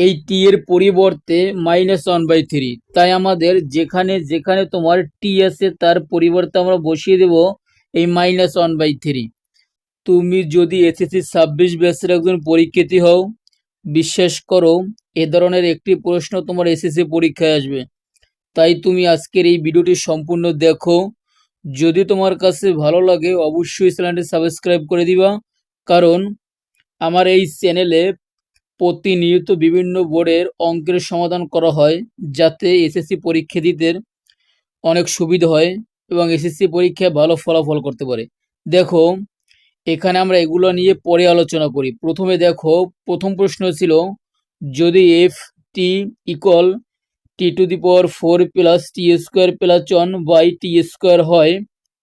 এই টি এর পরিবর্তে মাইনাস ওয়ান বাই থ্রি তাই আমাদের যেখানে যেখানে তোমার টি আছে তার পরিবর্তে আমরা বসিয়ে দেব এই মাইনাস ওয়ান বাই থ্রি তুমি যদি এসএসসি ছাব্বিশ ব্যাচের একজন পরীক্ষার্থী হও, বিশ্বাস করো এ ধরনের একটি প্রশ্ন তোমার এসএসসি পরীক্ষায় আসবে। তাই তুমি আজকের এই ভিডিওটি সম্পূর্ণ দেখো। যদি তোমার কাছে ভালো লাগে, অবশ্যই চ্যানেলটি সাবস্ক্রাইব করে দিবা। কারণ আমার এই চ্যানেলে প্রতিনিয়ত বিভিন্ন বোর্ডের অঙ্কের সমাধান করা হয়, যাতে এসএসসি পরীক্ষার্থীদের অনেক সুবিধা হয় এবং এসএসসি পরীক্ষায় ভালো ফলাফল করতে পারে। দেখো, এখানে আমরা এগুলো নিয়ে পরে আলোচনা করি। প্রথমে দেখো, প্রথম প্রশ্ন ছিল, যদি f t equal t to the power four plus t square plus one by t square হয়,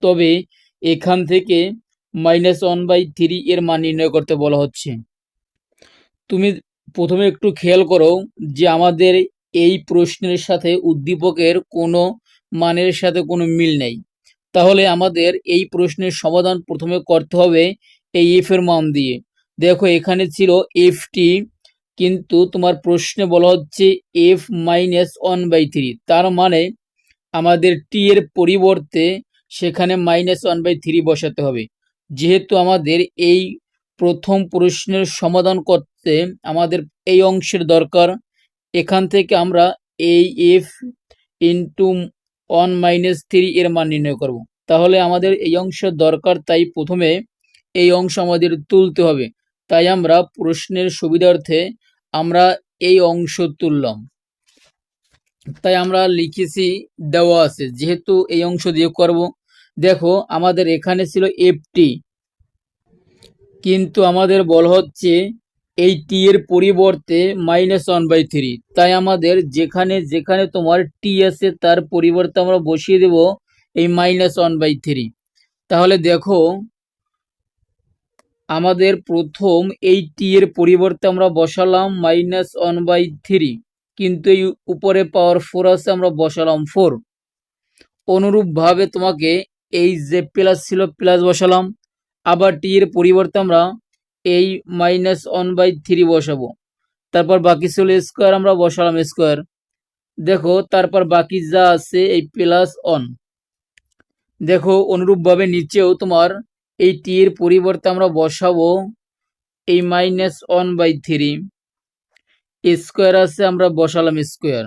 তবে এখান থেকে মাইনাস ওয়ান বাই থ্রি এর মান নির্ণয় করতে বলা হচ্ছে। তুমি প্রথমে একটু খেয়াল করো যে আমাদের এই প্রশ্নের সাথে উদ্দীপকের কোনো মানের সাথে কোনো মিল নেই। তাহলে আমাদের এই প্রশ্নের সমাধান প্রথমে করতে হবে এই এফ এর মান দিয়ে। দেখো এখানে ছিল এফ টি কিন্তু তোমার প্রশ্নে বলা হচ্ছে f minus one by three তার মানে আমাদের টি এর পরিবর্তে সেখানে মাইনাস ওয়ান বাই থ্রি বসাতে হবে। যেহেতু আমাদের এই প্রথম প্রশ্নের সমাধান করতে আমাদের এই অংশের দরকার। এখান থেকে আমরা এই f into one minus three এর মান নির্ণয় করব। তাহলে আমাদের এই অংশের দরকার, তাই প্রথমে এই অংশ আমাদের তুলতে হবে। তাই আমরা প্রশ্নের সুবিধার্থে আমরা এই অংশ তুললাম। তাই আমরা লিখেছি, দেওয়া আছে। যেহেতু এই অংশ দিয়ে করব, দেখো আমাদের এখানে ছিল এফটি কিন্তু আমাদের বলা হচ্ছে এই টি এর পরিবর্তে মাইনাস ওয়ান বাই থ্রি তাই আমাদের যেখানে যেখানে তোমার টি আছে তার পরিবর্তে আমরা বসিয়ে দেব এই মাইনাস ওয়ান বাই থ্রি তাহলে দেখো, আমাদের প্রথম এই টি এর পরিবর্তে আমরা বসালাম মাইনাস ওয়ান বাই থ্রি কিন্তু এই উপরে পাওয়ার ফোর আছে, আমরা বসালাম ফোর অনুরূপভাবে তোমাকে এই যে প্লাস ছিল প্লাস বসালাম। আবার টি এর পরিবর্তে আমরা এই মাইনাস ওয়ান বাই থ্রি বসাবো। তারপর বাকি ছিল স্কোয়ার আমরা বসালাম স্কোয়ার দেখো, তারপর বাকি যা আছে এই প্লাস অন দেখো, অনুরূপভাবে নিচেও তোমার এই টি এর পরিবর্তে আমরা বসাবো এই minus one by three square আছে, আমরা বসালাম স্কোয়ার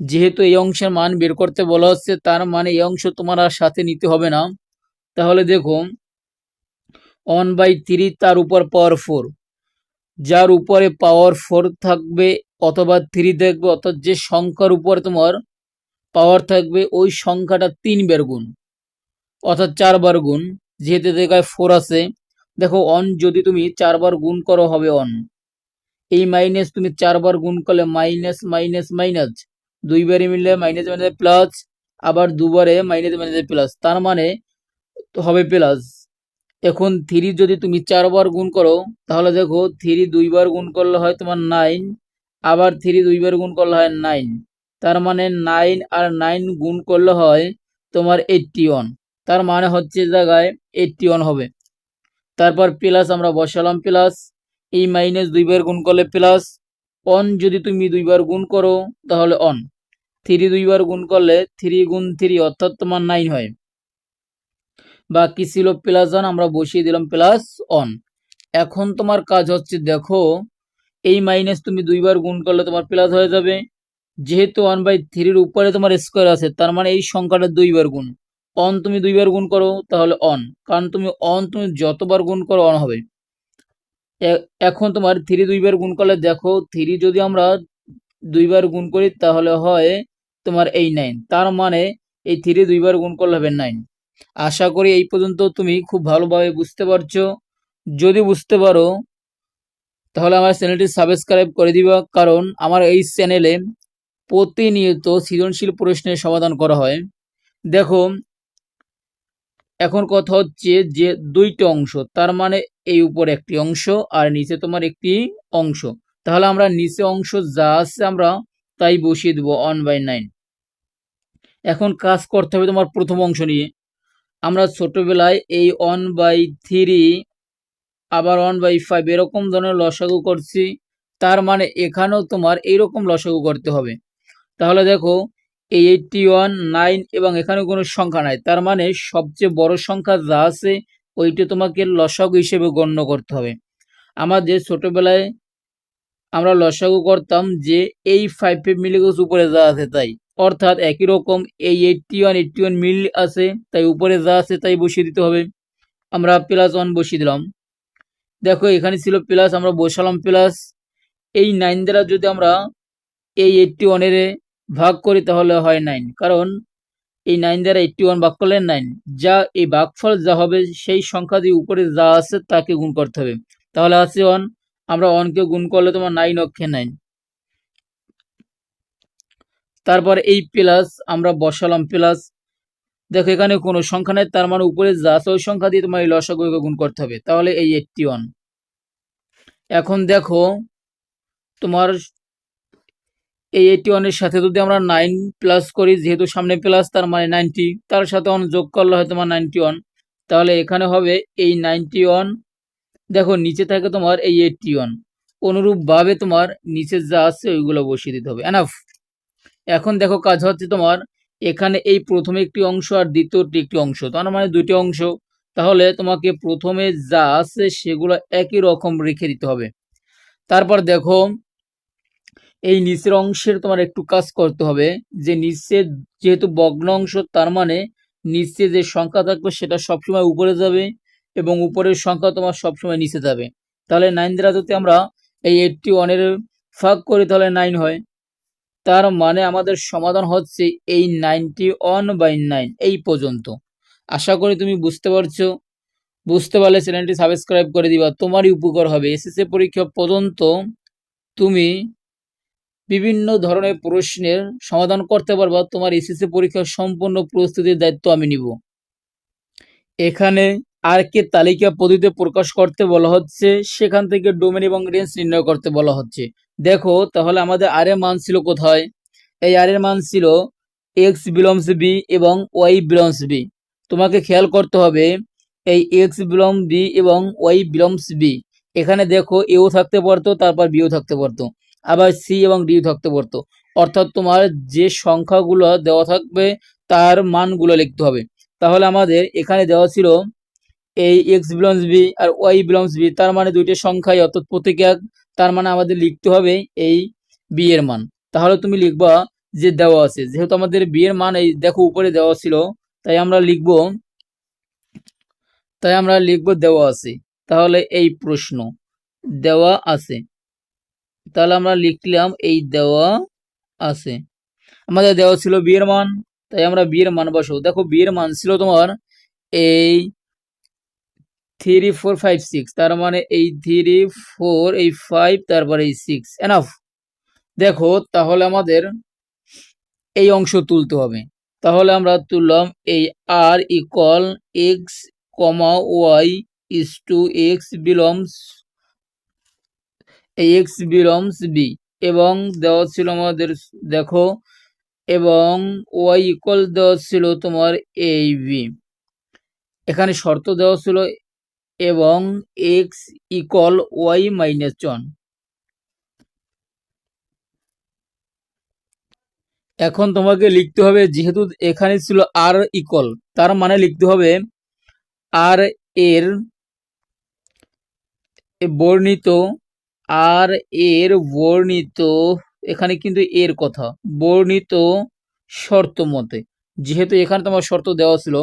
যেহেতু এই অংশের মান বের করতে বলা হচ্ছে, তার মানে এই অংশ তোমার আর সাথে নিতে হবে না। তাহলে দেখো ওয়ান বাই থ্রি তার উপর পাওয়ার ফোর যার উপরে পাওয়ার ফোর থাকবে অথবা থ্রি থাকবে অর্থাৎ যে সংখ্যার উপর তোমার পাওয়ার থাকবে, ওই সংখ্যাটা তিন বার গুণ। অর্থাৎ চারবার গুণ, যেহেতু জায়গায় ফোর আছে। দেখো অন যদি তুমি চারবার গুণ করো, হবে অন এই মাইনাস তুমি চারবার গুণ করলে মাইনাস মাইনাস মাইনাস দুইবারে মিললে মাইনাস মাইনাস প্লাস আবার দুবারে মাইনাস মাইনাস প্লাস তার মানে হবে প্লাস এখন থ্রি যদি তুমি চারবার গুণ করো, তাহলে দেখো থ্রি দুইবার গুণ করলে হয় তোমার নাইন, আবার থ্রি দুইবার গুণ করলে হয় নাইন। তার মানে নাইন আর নাইন গুণ করলে হয় তোমার এইটটি ওয়ান তার মানে হচ্ছে জায়গায় এইটটি ওয়ান হবে। তারপর প্লাস আমরা বসালাম প্লাস এই মাইনাস দুইবার গুণ করলে প্লাস অন যদি তুমি দুইবার গুণ করো, তাহলে অন থ্রি দুইবার গুণ করলে থ্রি গুণ থ্রি, অর্থাৎ তোমার নাইন হয়। বাকি ছিল প্লাস ওয়ান আমরা বসিয়ে দিলাম প্লাস অন এখন তোমার কাজ হচ্ছে দেখো, এই মাইনাস তুমি দুইবার গুণ করলে তোমার প্লাস হয়ে যাবে। যেহেতু ওয়ান বাই থ্রির উপরে তোমার স্কোয়ার আছে, তার মানে এই সংখ্যাটা দুইবার গুণ। অন তুমি দুইবার গুণ করো, তাহলে অন কারণ তুমি অন তুমি যতবার গুণ করো অন হবে। এখন তোমার থ্রি দুইবার গুণ করলে দেখো থ্রি যদি আমরা দুইবার গুণ করি, তাহলে হয় তোমার এই নাইন তার মানে এই থ্রি দুইবার গুণ করলে হবে নাইন আশা করি এই পর্যন্ত তুমি খুব ভালোভাবে বুঝতে পারছ। যদি বুঝতে পারো, তাহলে আমার চ্যানেলটি সাবস্ক্রাইব করে দিবা, কারণ আমার এই চ্যানেলে প্রতিনিয়ত সৃজনশীল প্রশ্নের সমাধান করা হয়। দেখো, এখন কথা হচ্ছে যে দুইটা অংশ, তার মানে এই উপর একটি অংশ আর নিচে তোমার একটি অংশ। তাহলে আমরা নিচে অংশ যা আছে আমরা তাই বসিয়ে দেবো ওয়ান বাই নাইন এখন কাজ করতে হবে তোমার প্রথম অংশ নিয়ে। আমরা ছোটবেলায় এই ওয়ান বাই থ্রি আবার ওয়ান বাই ফাইভ এরকম ধরনের লসাগু করছি। তার মানে এখানেও তোমার এইরকম লসাগু করতে হবে। তাহলে দেখো এই এইটটি ওয়ান নাইন এবং এখানে কোনো সংখ্যা নাই। তার মানে সবচেয়ে বড় সংখ্যা যা আছে, ওইটা তোমাকে লসাগু হিসেবে গণ্য করতে হবে। আমাদের ছোটবেলায় আমরা লসাগু করতাম যে এই ফাইভ ফাইভ মিলি উপরে যা আছে তাই। অর্থাৎ একই রকম এই এইটটি ওয়ান এইটটি ওয়ান মিল আছে, তাই উপরে যা আছে তাই বসিয়ে দিতে হবে। আমরা প্লাস ওয়ান বসিয়ে দিলাম। দেখো, এখানে ছিল প্লাস আমরা বসালাম প্লাস এই নাইন দ্বারা যদি আমরা এই এইটটি ওয়ানের ভাগ করি, তাহলে হয় নাইন কারণ এই নাইন দ্বারা এইটটি ওয়ান ভাগ করলে নাইন যা এই ভাগফল যা হবে, সেই সংখ্যা দিয়ে উপরে যা আছে, তাকে গুণ করতে হবে। তাহলে আছে ওয়ান আমরা ওয়ানকে গুণ করলে তোমার নাইন অক্ষে নাইন তারপর এই প্লাস আমরা বসালাম প্লাস দেখো এখানে কোনো সংখ্যা নেই, তার মানে উপরে যা আছে ওই সংখ্যা দিয়ে তোমার এই লসাগুকে গুণ করতে হবে। তাহলে এই এইটটি ওয়ান এখন দেখো, তোমার এই এইটটি ওয়ানের সাথে যদি আমরা নাইন প্লাস করি, যেহেতু সামনে প্লাস তার মানে নাইনটি তার সাথে ওয়ান যোগ করলে হয় তোমার নাইনটি ওয়ান তাহলে এখানে হবে এই নাইনটি ওয়ান দেখো নিচে থাকে তোমার এই এইটটি ওয়ান অনুরূপভাবে তোমার নিচে যা আছে ওইগুলো বসিয়ে দিতে হবে। এনাফ এখন দেখো কাজ হচ্ছে তোমার, এখানে এই প্রথমে একটি অংশ আর দ্বিতীয়টি একটি অংশ। তার মানে দুটি অংশ। তাহলে তোমাকে প্রথমে যা আছে সেগুলো একই রকম রেখে দিতে হবে। তারপর দেখো, এই নিচের অংশের তোমার একটু কাজ করতে হবে। যে নিচের যেহেতু বগ্ন অংশ, তার মানে নিচে যে সংখ্যা থাকবে সেটা সবসময় উপরে যাবে এবং উপরের সংখ্যা তোমার সবসময় নিচে যাবে। তাহলে নাইন দ্বারা যদি আমরা এই এইটটি ওয়ানের ফাঁক করি, তাহলে নাইন হয়। তার মানে আমাদের সমাধান হচ্ছে এই নাইনটি ওয়ান বাই নাইন এই পর্যন্ত। আশা করি তুমি বুঝতে পারছ। বুঝতে পারলে চ্যানেলটি সাবস্ক্রাইব করে দিবা, তোমারই উপকার হবে। এসএসসি পরীক্ষা পর্যন্ত তুমি বিভিন্ন ধরনের প্রশ্নের সমাধান করতে পারবা, তোমার এসএসসি পরীক্ষার সম্পূর্ণ প্রস্তুতির দায়িত্ব আমি নিব। এখানে আর কে তালিকা পদ্ধতিতে প্রকাশ করতে বলা হচ্ছে, সেখান থেকে ডোমেন এবং রেঞ্জ নির্ণয় করতে বলা হচ্ছে। দেখো, তাহলে আমাদের আর এর মান ছিল কোথায়? এই আর এর মান ছিল এক্স বিলমস বি এবং ওয়াই বিলমস বি তোমাকে খেয়াল করতে হবে, এই এক্স বিলম বি এবং ওয়াই বিলমস বি এখানে দেখো এও থাকতে পারতো, তারপর বিও থাকতে পারতো। আবার সি এবং ডিও থাকতে পারতো। অর্থাৎ তোমার যে সংখ্যাগুলো দেওয়া থাকবে, তার মানগুলো লিখতে হবে। তাহলে আমাদের এখানে দেওয়া ছিল, এই এক্স বিলংস বি আর ওয়াই বিলংস বি তার মানে দুইটি সংখ্যাই, অর্থাৎ প্রতীক এক। তার মানে আমাদের লিখতে হবে এই বি এর মান। তাহলে তুমি লিখবা যে দেওয়া আছে। যেহেতু আমাদের বি এর মান এই দেখো উপরে দেওয়া ছিল, তাই আমরা লিখব, তাই আমরা লিখব দেওয়া আছে। তাহলে এই প্রশ্ন, দেওয়া আছে। তাহলে আমরা লিখলাম এই দেওয়া আছে। আমাদের দেওয়া ছিল বিয়ের মান, তাই আমরা বিয়ের মান বসো দেখো বিয়ের মান ছিল তোমার এই থ্রি ফোর ফাইভ সিক্স তার মানে এই থ্রি ফোর এই ফাইভ তারপরে এই সিক্স এনাফ দেখো, তাহলে আমাদের এই অংশ তুলতে হবে। তাহলে আমরা তুললাম এই R equal x comma y is to x belongs এই এক্স বিলমস বি এবং দেওয়া ছিল আমাদের, দেখো, এবং ওয়াই ইকল দেওয়া ছিল তোমার এই বি এখানে শর্ত দেওয়া ছিল এবং x equal y minus one এখন তোমাকে লিখতে হবে, যেহেতু এখানে ছিল আর ইকল তার মানে লিখতে হবে আর এর বর্ণিত আর এর বর্ণিত, এখানে কিন্তু এর কথা, বর্ণিত শর্ত মতে। যেহেতু এখানে তোমার শর্ত দেওয়া ছিল,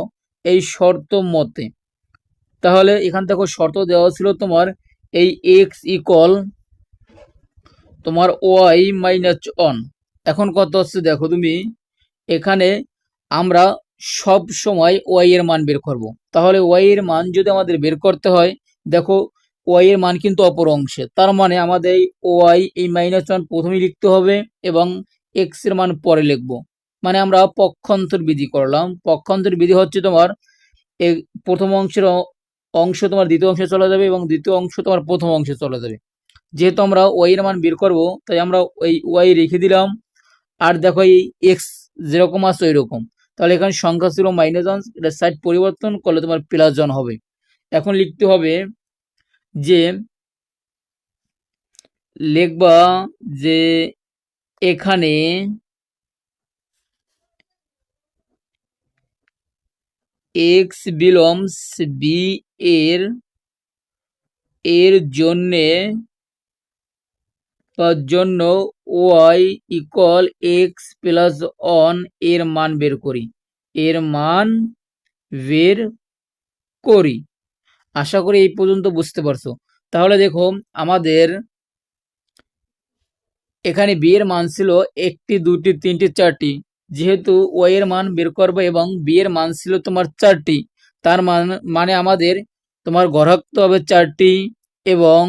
এই শর্ত মতে তাহলে এখান থেকে শর্ত দেওয়া ছিল তোমার এই এক্স ইকল তোমার ওয়াই মাইনাস অন এখন কত হচ্ছে দেখো তুমি, এখানে আমরা সব সময় ওয়াই এর মান বের করব। তাহলে ওয়াই এর মান যদি আমাদের বের করতে হয়, দেখো ওয়াই এর মান কিন্তু অপর অংশে। তার মানে আমাদের এই ওয়াই এই মাইনাস ওয়ান প্রথমেই লিখতে হবে এবং এক্সের মান পরে লিখব। মানে আমরা পক্ষান্তর বিধি করলাম। পক্ষান্তর বিধি হচ্ছে তোমার প্রথম অংশের অংশ তোমার দ্বিতীয় অংশে চলে যাবে এবং দ্বিতীয় অংশ তোমার প্রথম অংশে চলে যাবে। যেহেতু আমরা ওয়াই এর মান বের করব, তাই আমরা ওই ওয়াই রেখে দিলাম। আর দেখো এই এক্স যেরকম আছে ওই রকম তাহলে এখানে সংখ্যা ছিল মাইনাস ওয়ান এটা সাইড পরিবর্তন করলে তোমার প্লাস জন হবে। এখন লিখতে হবে যে, লিখবা যে এখানে এক্স বিলমস বি এর এর জন্যে জন্য y equal x plus one এর মান বের করি। এর মান বের করি। আশা করি এই পর্যন্ত বুঝতে পারছ। তাহলে দেখো, আমাদের এখানে বি এর মান ছিল একটি, দুটি, তিনটি, চারটি। যেহেতু ওয়াই এর মান বের করবে এবং বি এর মান ছিল তোমার চারটি, তার মান মানে আমাদের তোমার গড়াক্ত হবে চারটি এবং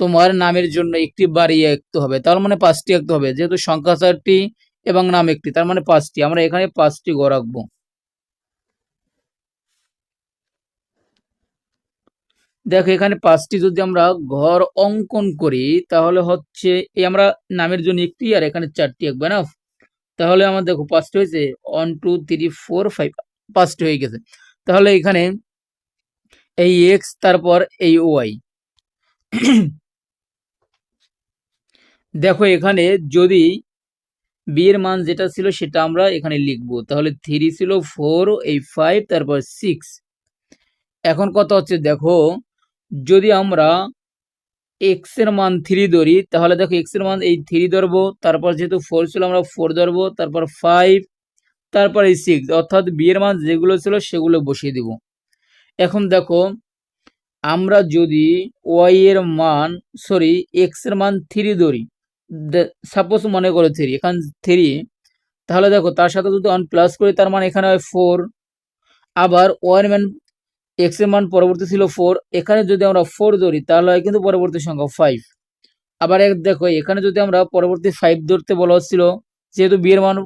তোমার নামের জন্য একটি বাড়ি আঁকতে হবে। তার মানে পাঁচটি আঁকতে হবে। যেহেতু সংখ্যা চারটি এবং নাম একটি, তার মানে পাঁচটি। আমরা এখানে পাঁচটি গড় আঁকবো। দেখো, এখানে পাঁচটি যদি আমরা ঘর অঙ্কন করি, তাহলে হচ্ছে এই আমরা নামের জন্য একটি আর এখানে চারটি আঁকবে না তাহলে আমার দেখো পাঁচটি হয়েছে। One two three four five পাঁচটি হয়ে গেছে। তাহলে এখানে এই এক্স তারপর এই ওয়াই দেখো, এখানে যদি বি এর মান যেটা ছিল সেটা আমরা এখানে লিখব। তাহলে থ্রি ছিল ফোর এই ফাইভ তারপর সিক্স এখন কথা হচ্ছে, দেখো, যদি আমরা এক্সের মান থ্রি ধরি, তাহলে দেখো এক্সের মান এই থ্রি ধরবো, তারপর যেহেতু ফোর ছিল, আমরা ফোর ধরবো, তারপর ফাইভ তারপর এই সিক্স অর্থাৎ বি এর মান যেগুলো ছিল সেগুলো বসিয়ে দিব। এখন দেখো, আমরা যদি ওয়াই এর মান সরি এক্সের মান থ্রি ধরি সাপোজ মনে করো থ্রি এখান থ্রি তাহলে দেখো তার সাথে যদি ওয়ান প্লাস করি, তার মানে এখানে হয় ফোর আবার ওয়ান মান এক্সের মান পরবর্তী ছিল ফোর এখানে যদি আমরা ফোর ধরি, তাহলে হয় কিন্তু পরবর্তী সংখ্যা ফাইভ আবার এক, দেখো, এখানে যদি আমরা পরবর্তী ফাইভ ধরতে বলা হচ্ছিল, যেহেতু বিয়ের মান,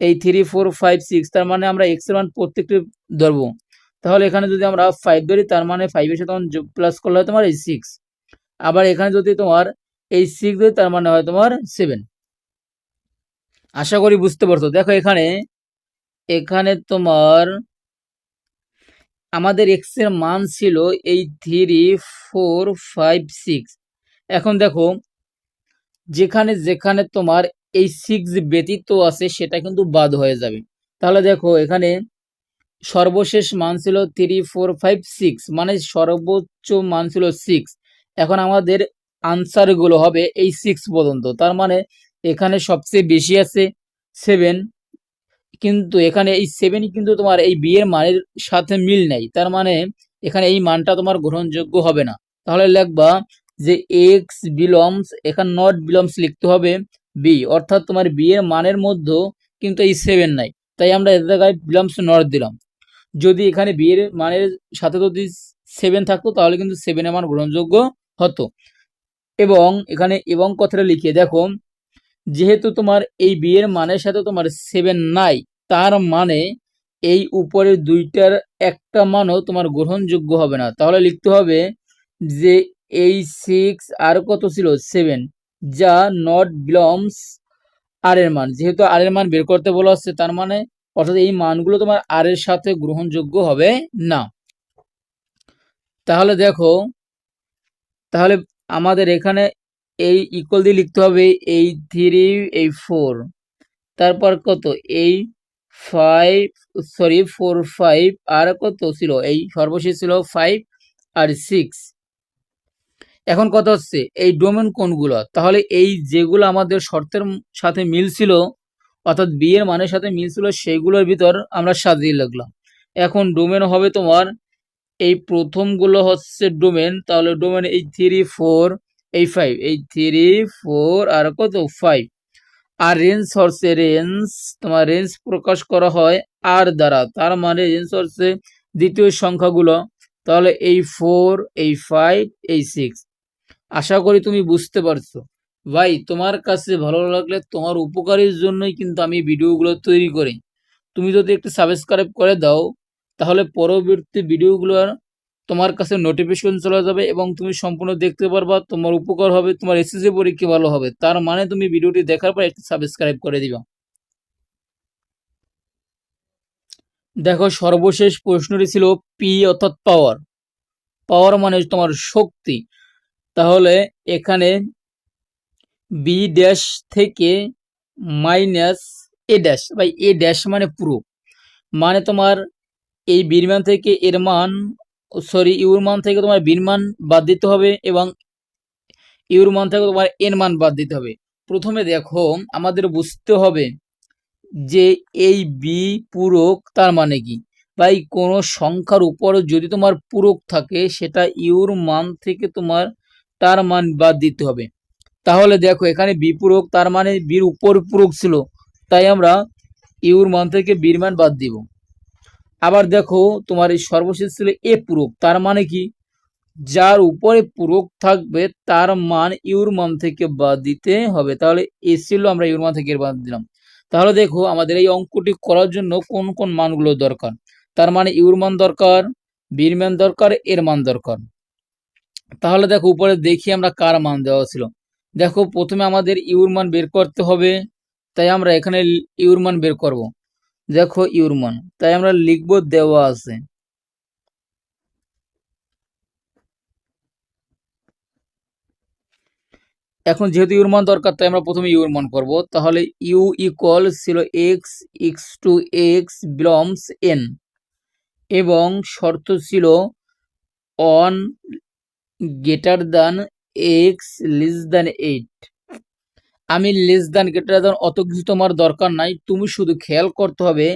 এই থ্রি ফোর ফাইভ সিক্স তার মানে আমরা এক্সের মান প্রত্যেকটি ধরবো তাহলে এখানে যদি আমরা ফাইভ ধরি, তার মানে ফাইভের সাথে প্লাস করলে হয় তোমার এই সিক্স আবার এখানে যদি তোমার এই সিক্স ধরি, তার মানে হয় তোমার সেভেন আশা করি বুঝতে পারছ। দেখো এখানে এখানে তোমার আমাদের এক্সের মান ছিল এই থ্রি ফোর ফাইভ সিক্স এখন দেখো, যেখানে যেখানে তোমার এই সিক্স ব্যতীত আছে, সেটা কিন্তু বাদ হয়ে যাবে। তাহলে দেখো, এখানে সর্বশেষ মান ছিল থ্রি ফোর ফাইভ সিক্স মানে সর্বোচ্চ মান ছিল সিক্স এখন আমাদের আনসারগুলো হবে এই সিক্স পর্যন্ত। তার মানে এখানে সবচেয়ে বেশি আছে সেভেন কিন্তু এখানে এই সেভেনই কিন্তু তোমার এই বিয়ের মানের সাথে মিল নেই। তার মানে এখানে এই মানটা তোমার গ্রহণযোগ্য হবে না। তাহলে লিখবা যে এক্স বিলমস এখানে নট বিলমস লিখতে হবে বি অর্থাৎ তোমার বিয়ের মানের মধ্যে কিন্তু এই সেভেন নাই। তাই আমরা এর জায়গায় বিলমস নট দিলাম। যদি এখানে বিয়ের মানের সাথে যদি সেভেন থাকতো, তাহলে কিন্তু সেভেনের মান গ্রহণযোগ্য হতো। এবং এখানে এবং কথাটা লিখিয়ে দেখো, যেহেতু তোমার এই বিয়ের মানের সাথে তোমার সেভেন নাই, তার মানে এই উপরের দুইটার একটা মানও তোমার গ্রহণযোগ্য হবে না। তাহলে লিখতে হবে যে এই সিক্স আর কত ছিল? সেভেন যা নট বিলমস আর এর মান। যেহেতু আর এর মান বের করতে বলা হচ্ছে, তার মানে অর্থাৎ এই মানগুলো তোমার আর এর সাথে গ্রহণযোগ্য হবে না। তাহলে দেখো, তাহলে আমাদের এখানে এই ইকুয়াল দিয়ে লিখতে হবে এই থ্রি এই ফোর তারপর কত? এই ফাইভ সরি ফোর ফাইভ আর কত ছিল? এই সর্বশেষ ছিল ফাইভ আর সিক্স এখন কত হচ্ছে? এই ডোমেন কোনগুলো? তাহলে এই যেগুলো আমাদের শর্তের সাথে মিল ছিল অর্থাৎ বিয়ের মানের সাথে মিল ছিল সেইগুলোর ভিতর আমরা সাজিয়ে লাগলাম। এখন ডোমেন হবে তোমার এই প্রথমগুলো হচ্ছে ডোমেন তাহলে ডোমেন এই থ্রি ফোর এই ফাইভ এই থ্রি ফোর আর কত? ফাইভ আর রেঞ্জ হচ্ছে রেঞ্জ তোমার রেঞ্জ প্রকাশ করা হয় আর দ্বারা। তার মানে রেঞ্জ হচ্ছে দ্বিতীয় সংখ্যাগুলো। তাহলে এই ফোর এই ফাইভ এই সিক্স আশা করি তুমি বুঝতে পারছ। ভাই, তোমার কাছে ভালো লাগলে তোমার উপকারের জন্যই কিন্তু আমি ভিডিওগুলো তৈরি করি। তুমি যদি একটু সাবস্ক্রাইব করে দাও, তাহলে পরবর্তী ভিডিওগুলোর তোমার কাছে নোটিফিকেশন চলে যাবে এবং তুমি সম্পূর্ণ দেখতে পারবা তোমার উপকার হবে, তোমার এসএসসি পরীক্ষা ভালো হবে। তার মানে তুমি ভিডিওটি দেখার পর একটু সাবস্ক্রাইব করে দিবা। দেখো, সর্বশেষ প্রশ্নটি ছিল পি অর্থাৎ পাওয়ার পাওয়ার মানে তোমার শক্তি। তাহলে এখানে বি ড্যাশ থেকে মাইনাস এ ড্যাশ বা এ ড্যাশ মানে পুরো। মানে তোমার এই বির মান থেকে এর মান সরি ইউর মান থেকে তোমার বির মান বাদ দিতে হবে এবং ইউর মান থেকে তোমার এর মান বাদ দিতে হবে। প্রথমে দেখো, আমাদের বুঝতে হবে যে এই বি পূরক তার মানে কি। ভাই, কোনো সংখ্যার উপরে যদি তোমার পূরক থাকে, সেটা ইউর মান থেকে তোমার তার মান বাদ দিতে হবে। তাহলে দেখো, এখানে বি পূরক, তার মানে বীর উপর পূরক ছিল। তাই আমরা ইউর মান থেকে বীর মান বাদ দিব। আবার দেখো, তোমার এই সর্বশেষ ছিল এ পূরক, তার মানে কি? যার উপরে পূরক থাকবে, তার মান ইউর মান থেকে বাদ দিতে হবে। তাহলে এ ছিল, আমরা ইউর মান থেকে বাদ দিলাম। তাহলে দেখো, আমাদের এই অঙ্কটি করার জন্য কোন কোন মানগুলো দরকার? তার মানে ইউর মান দরকার, বির মান দরকার, এর মান দরকার। তাহলে দেখো, উপরে দেখি আমরা কার মান দেওয়া ছিল। দেখো, প্রথমে আমাদের ইউর মান বের করতে হবে, তাই আমরা এখানে ইউর মান বের করব। দেখো, ইউর মান, তাই আমরা লিখব দেওয়া আছে। এখন যেহেতু ইউর মান দরকার, তাই আমরা প্রথমে ইউর মান করব। তাহলে ইউ ইকুয়াল ছিল x x to x belongs N এবং শর্ত ছিল one greater than x less than eight আমি লেস দ্যান দ্যান অত কিছু তোমার দরকার নাই। তুমি শুধু খেয়াল করতে হবে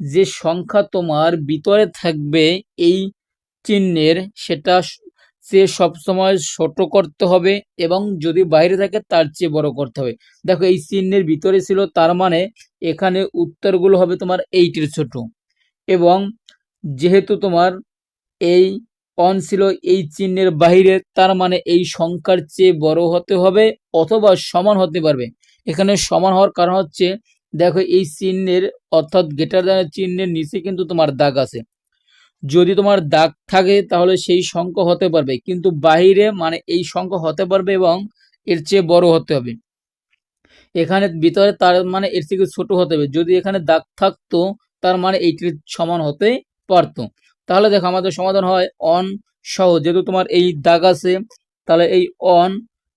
যে সংখ্যা তোমার ভিতরে থাকবে এই চিহ্নের। সেটা সে সবসময় ছোট করতে হবে এবং যদি বাইরে থাকে তার চেয়ে বড় করতে হবে। দেখো এই চিহ্নের ভিতরে ছিল, তার মানে এখানে উত্তরগুলো হবে তোমার এইটের ছোট। এবং যেহেতু তোমার এই অন ছিল এই চিহ্নের বাহিরে, তার মানে এই সংখ্যার চেয়ে বড় হতে হবে অথবা সমান হতে পারবে। এখানে সমান হওয়ার কারণ হচ্ছে, দেখো এই চিহ্নের, অর্থাৎ গেটার দানের চিহ্নের নিচে কিন্তু তোমার দাগ আছে। যদি তোমার দাগ থাকে, তাহলে সেই সংখ্যা হতে পারবে। কিন্তু বাহিরে মানে এই সংখ্যা হতে পারবে এবং এর চেয়ে বড় হতে হবে। এখানে ভিতরে তার মানে এর থেকে ছোট হতে হবে। যদি এখানে দাগ থাকতো, তার মানে এইটির সমান হতে পারতো। তাহলে দেখো আমাদের সমাধান হয় অন সহ যেহেতু তোমার এই দাগ আছে, তাহলে এই অন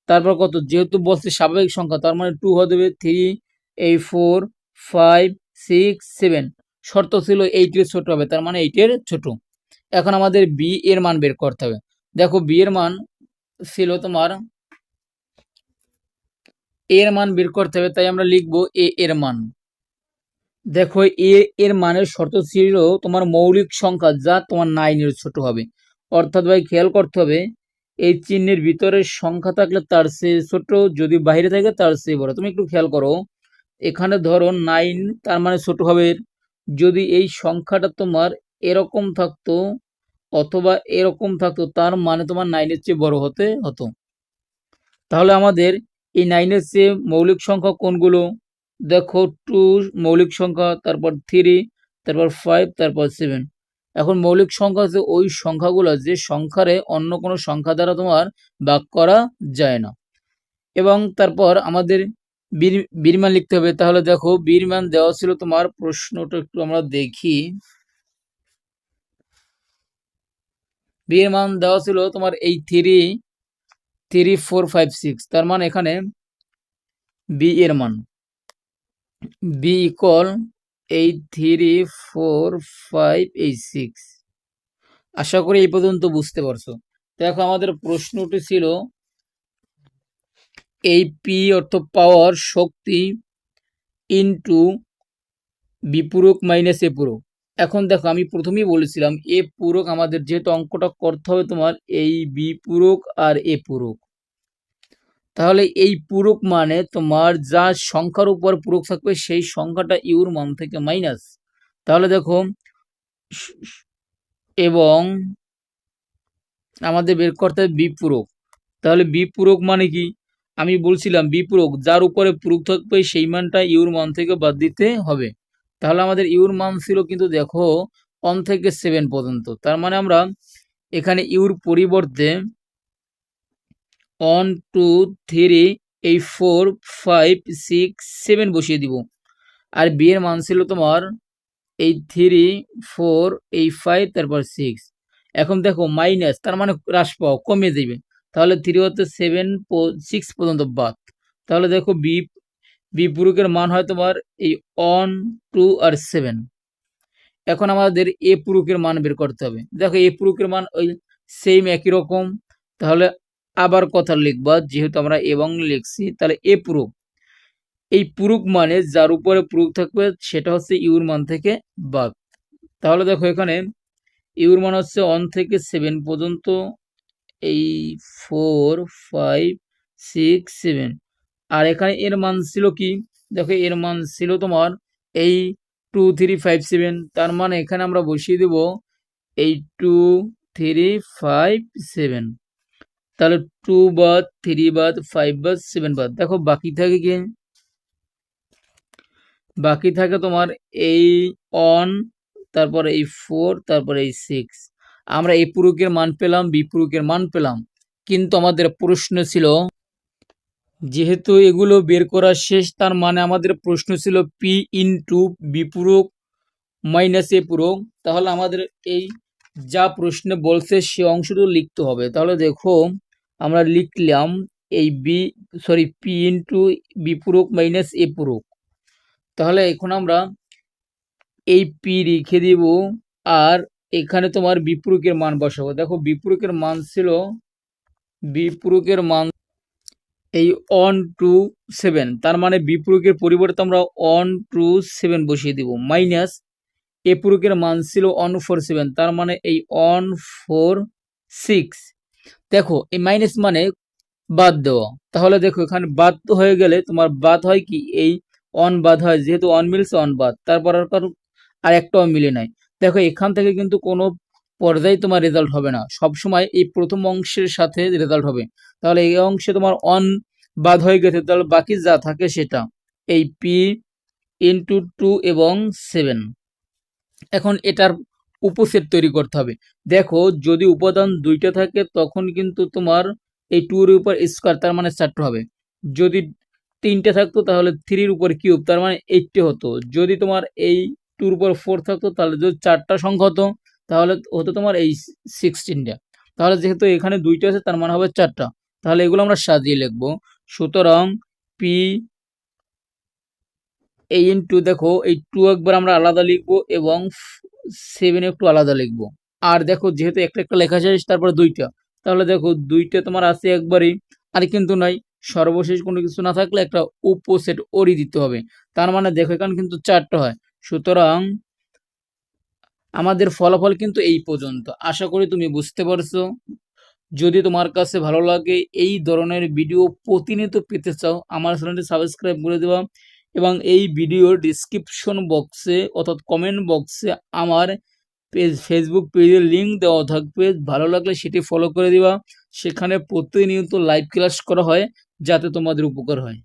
তারপর কত? যেহেতু বলছে স্বাভাবিক সংখ্যা, তার মানে টু হতে হবে থ্রি এই ফোর ফাইভ সিক্স সেভেন শর্ত ছিল এইটের ছোট হবে, তার মানে এইটের ছোট। এখন আমাদের বি এর মান বের করতে হবে। দেখো বি এর মান ছিল তোমার এর মান বের করতে হবে, তাই আমরা লিখব এ এর মান। দেখো, এ, এর মানের শর্ত ছিল তোমার মৌলিক সংখ্যা যা তোমার নাইনের ছোট হবে। অর্থাৎ ভাই, খেয়াল করতে হবে, এই চিহ্নের ভিতরে সংখ্যা থাকলে তার চেয়ে ছোট, যদি বাইরে থাকে তার চেয়ে বড়। তুমি একটু খেয়াল করো, এখানে ধরো নাইন তার মানে ছোট হবে। যদি এই সংখ্যাটা তোমার এরকম থাকতো অথবা এরকম থাকতো, তার মানে তোমার নাইনের চেয়ে বড় হতে হতো। তাহলে আমাদের এই নাইনের চেয়ে মৌলিক সংখ্যা কোনগুলো? দেখো টু মৌলিক সংখ্যা, তারপর থ্রি তারপর ফাইভ তারপর সেভেন এখন মৌলিক সংখ্যা হচ্ছে ওই সংখ্যাগুলো যে সংখ্যারে অন্য কোনো সংখ্যা দ্বারা তোমার ভাগ করা যায় না। এবং তারপর আমাদের বীর, বীরমান লিখতে হবে। তাহলে দেখো, বীরমান দেওয়া ছিল তোমার প্রশ্নটা একটু আমরা দেখি। বীরমান দেওয়া ছিল তোমার এই three three four five six তার মানে এখানে বি এর মান। B equal eight three four five eight six আশা করি এই পর্যন্ত বুঝতে পারছ। দেখো আমাদের প্রশ্নটি ছিল, এই পি অর্থ পাওয়ার শক্তি ইন্টু বিপূরক মাইনাস এ পূরক। এখন দেখো আমি প্রথমেই বলেছিলাম এ পূরক আমাদের যেহেতু অঙ্কটা করতে হবে তোমার, এই বি পূরক আর এ পূরক। তাহলে এই পূরক মানে তোমার যা সংখ্যার উপর পূরক থাকবে, সেই সংখ্যাটা ইউর মান থেকে মাইনাস তাহলে দেখো, এবং আমাদের বের করতে হবে বিপূরক। তাহলে বিপূরক মানে কি? আমি বলছিলাম বিপূরক, যার উপরে পূরক থাকবে, সেই মানটা ইউর মান থেকে বাদ দিতে হবে। তাহলে আমাদের ইউর মান ছিল কিন্তু দেখো ওয়ান থেকে সেভেন পর্যন্ত। তার মানে আমরা এখানে ইউর পরিবর্তে ওয়ান টু থ্রি এই ফোর ফাইভ সিক্স সেভেন বসিয়ে দিব। আর বি এর মান ছিল তোমার এই থ্রি ফোর এই ফাইভ তারপর সিক্স এখন দেখো মাইনাস তার মানে হ্রাস পাও, কমিয়ে দেবে। তাহলে থ্রি হতে সেভেন সিক্স পর্যন্ত বাদ। তাহলে দেখো বি বি পুরুকের মান হয় তোমার এই অন টু আর সেভেন এখন আমাদের এ পুরুকের মান বের করতে হবে। দেখো এ পুরুকের মান ওই সেম একই রকম। তাহলে আবার কথা লিখবা, যেহেতু আমরা এবং লিখছি, তাহলে এ পুরুক। এই পুরুক মানে যার উপরে পুরুক থাকবে, সেটা হচ্ছে ইউর মান থেকে বাদ। তাহলে দেখো এখানে, ইউর মান হচ্ছে ওয়ান থেকে সেভেন পর্যন্ত, এই ফোর, ফাইভ, সিক্স, সেভেন। আর এখানে এর মান ছিল কি? দেখো এর মান ছিল তোমার এই টু, থ্রি, ফাইভ, সেভেন। তার মানে এখানে আমরা বসিয়ে দেব এই টু, থ্রি, ফাইভ, সেভেন। তাহলে টু বাদ থ্রি বাদ ফাইভ বাদ সেভেন বাদ। দেখো, বাকি থাকে কি? বাকি থাকে তোমার এই অন তারপর এই ফোর তারপর এই সিক্স আমরা এই পুরুকের মান পেলাম, বি পুরুকের মান পেলাম। কিন্তু আমাদের প্রশ্ন ছিল, যেহেতু এগুলো বের করা শেষ, তার মানে আমাদের প্রশ্ন ছিল পি ইন্টু বি পুরক মাইনাস এ পুরক। তাহলে আমাদের এই যা প্রশ্নে বলছে, সে অংশটুকু লিখতে হবে। তাহলে দেখো আমরা লিখলাম এই B sorry P into B পুরক minus A পুরক। তাহলে এখন আমরা এই পি রেখে দিব আর এখানে তোমার বিপুরকের মান বসাবো। দেখো বিপুরকের মান ছিল বিপুরকের মান এই ওয়ান টু সেভেন তার মানে বিপুরকের পরিবর্তে আমরা ওয়ান টু সেভেন বসিয়ে দিব। মাইনাস এ পুরকের মান ছিল ওয়ান ফোর সেভেন তার মানে এই অন ফোর সিক্স দেখো, এই মাইনাস মানে বাদ দেওয়া। তাহলে দেখো, এখানে বাদ হয়ে গেলে তোমার বাদ হয় কি? এই অন বাদ হয়, যেহেতু অন মিলছে অন বাদ। তারপর আর আর একটাও মিলে নাই। দেখো, এখান থেকে কিন্তু কোনো পর্যায়ে তোমার রেজাল্ট হবে না। সব সময় এই প্রথম অংশের সাথে রেজাল্ট হবে। তাহলে এই অংশে তোমার অন বাদ হয়ে গেছে। তাহলে বাকি যা থাকে সেটা। এই পি ইন্টু টু এবং সেভেন এখন এটার উপসেট তৈরি করতে হবে। দেখো, যদি উপাদান দুইটা থাকে, তখন কিন্তু তোমার এই টুর উপর স্কোয়ার তার মানে চারটে হবে। যদি তিনটে থাকতো, তাহলে থ্রির উপর কিউব তার মানে এইটটি হতো। যদি তোমার এই টুর উপর ফোর থাকতো, তাহলে যদি চারটা সংখ্যা হতো, তাহলে হতো তোমার এই সিক্সটিনটা তাহলে যেহেতু এখানে দুইটা আছে, তার মানে হবে চারটা। তাহলে এগুলো আমরা সাজিয়ে লিখব। সুতরাং পি এই ইন্টু দেখো, এই টু একবার আমরা আলাদা লিখব এবং সেভেন একটু আলাদা লিখব। আর দেখো যেহেতু একটা একটা লেখা শেষ তারপরে দুইটা। তাহলে দেখো দুইটা তোমার আছে একবারই, আর কিন্তু নাই। সর্বশেষ কোনো কিছু না থাকলে একটা উপসেট ওরি দিতে হবে। তার মানে দেখো এখানে কিন্তু চারটা হয়। সুতরাং আমাদের ফলাফল কিন্তু এই পর্যন্ত। আশা করি তুমি বুঝতে পারছ। যদি তোমার কাছে ভালো লাগে, এই ধরনের ভিডিও প্রতিনিয়ত পেতে চাও, আমার চ্যানেলটি সাবস্ক্রাইব করে দেওয়া এবং এই ভিডিওর ডিসক্রিপশন বক্সে অর্থাৎ কমেন্ট বক্সে আমার পেজ ফেসবুক পেজের লিঙ্ক দেওয়া থাকবে। ভালো লাগলে সেটি ফলো করে দিবা। সেখানে প্রতিনিয়ত লাইভ ক্লাস করা হয়, যাতে তোমাদের উপকার হয়।